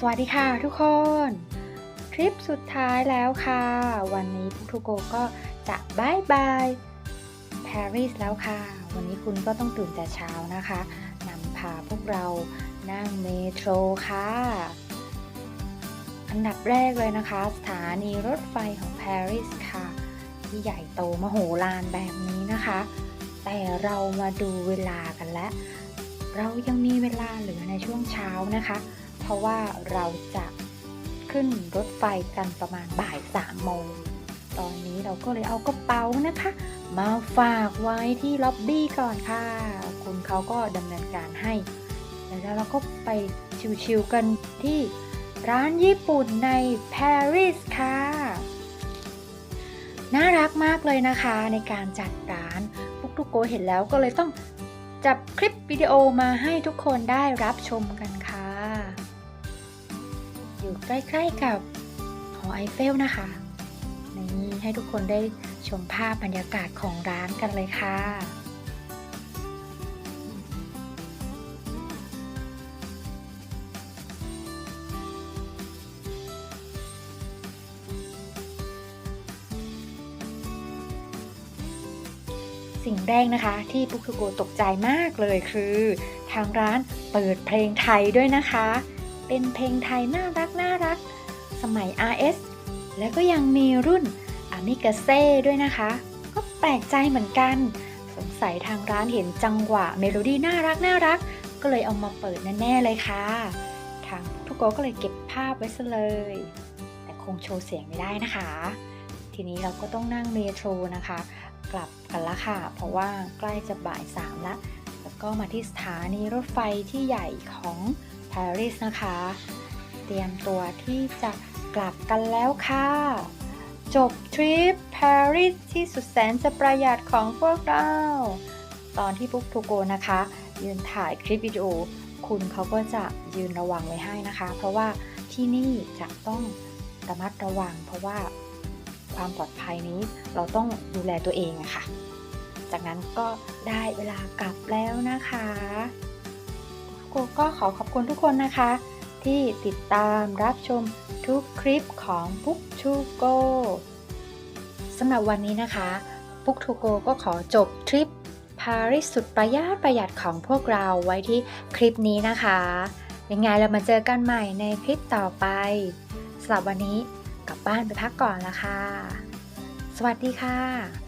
สวัสดีค่ะทุกคน คลิปสุดท้ายแล้วค่ะ วันนี้พุกทุกโกก็จะบายบายปารีสแล้วค่ะ วันนี้คุณก็ต้องตื่นแต่เช้านะคะนำพาพวกเรานั่งเมโทรค่ะ อันดับแรกเลยนะคะ สถานีรถไฟของปารีสค่ะ ที่ใหญ่โตมโหฬารแบบนี้นะคะ แต่เรามาดูเวลากันแล้ว เรายังมีเวลาเหลือในช่วงเช้านะคะ ราะว่าเราจะขึ้นรถไฟกันประมาณบ่ายสามโมง ตอนนี้เราก็เลยเอากระเป๋านะคะ มาฝากไว้ที่ล็อบบี้ก่อนค่ะ คุณเขาก็ดำเนินการให้ แล้วเราก็ไปชิวๆกันที่ร้านญี่ปุ่นในปารีสค่ะ น่ารักมากเลยนะคะในการจัดร้านพุกทุกโกเห็นแล้วก็เลยต้องจับคลิปวิดีโอมาให้ทุกคนได้รับชมกัน อยู่ใกล้ๆกับหอไอเฟลนะคะนี่ให้ทุกคนได้ชมภาพบรรยากาศของร้านกันเลยค่ะสิ่งแรกนะคะที่ปุกทุโกตกใจมากเลยคือ ทางร้านเปิดเพลงไทยด้วยนะคะ เป็นเพลงไทยน่ารักน่ารัก สมัย RS แล้วก็ยังมีรุ่น a m i g a s e ด้วยนะคะ ก็แปลกใจเหมือนกัน สงสัยทางร้านเห็นจังหวะเมโลดี้น่ารักน่ารัก ก็เลยเอามาเปิดแน่ๆเลยค่ะ ทางทุกโกก็เลยเก็บภาพไว้ซะเลย แต่คงโชว์เสียงไม่ได้นะคะ ทีนี้เราก็ต้องนั่งเมโทรนะคะ กลับกันละค่ะ เพราะว่าใกล้จะบ่ายสามละ แล้วก็มาที่สถานีรถไฟที่ใหญ่ของารีสนะคะ เตรียมตัวที่จะกลับกันแล้วค่ะ จบทริปปารีสที่สุดแสนจะประหยัดของพวกเรา ตอนที่ปุ๊กทูโกนะคะ ยืนถ่ายคลิปวิดีโอ คุณเขาก็จะยืนระวังไว้ให้นะคะ เพราะว่าที่นี่จะต้องระมัดระวัง เพราะว่าความปลอดภัยนี้เราต้องดูแลตัวเองอะค่ะ จากนั้นก็ได้เวลากลับแล้วนะคะ โกก็ขอขอบคุณทุกคนนะคะ ที่ติดตามรับชมทุกคลิปของปุ๊กทูโกสำหรับวันนี้นะคะปุ๊กทูโกก็ขอจบทริปปารีสสุดประหยัดประหยัดของพวกเราไว้ที่คลิปนี้นะคะ ยังไงเรามาเจอกันใหม่ในคลิปต่อไปสำหรับวันนี้กลับบ้านไปพักก่อนละค่ะ สวัสดีค่ะ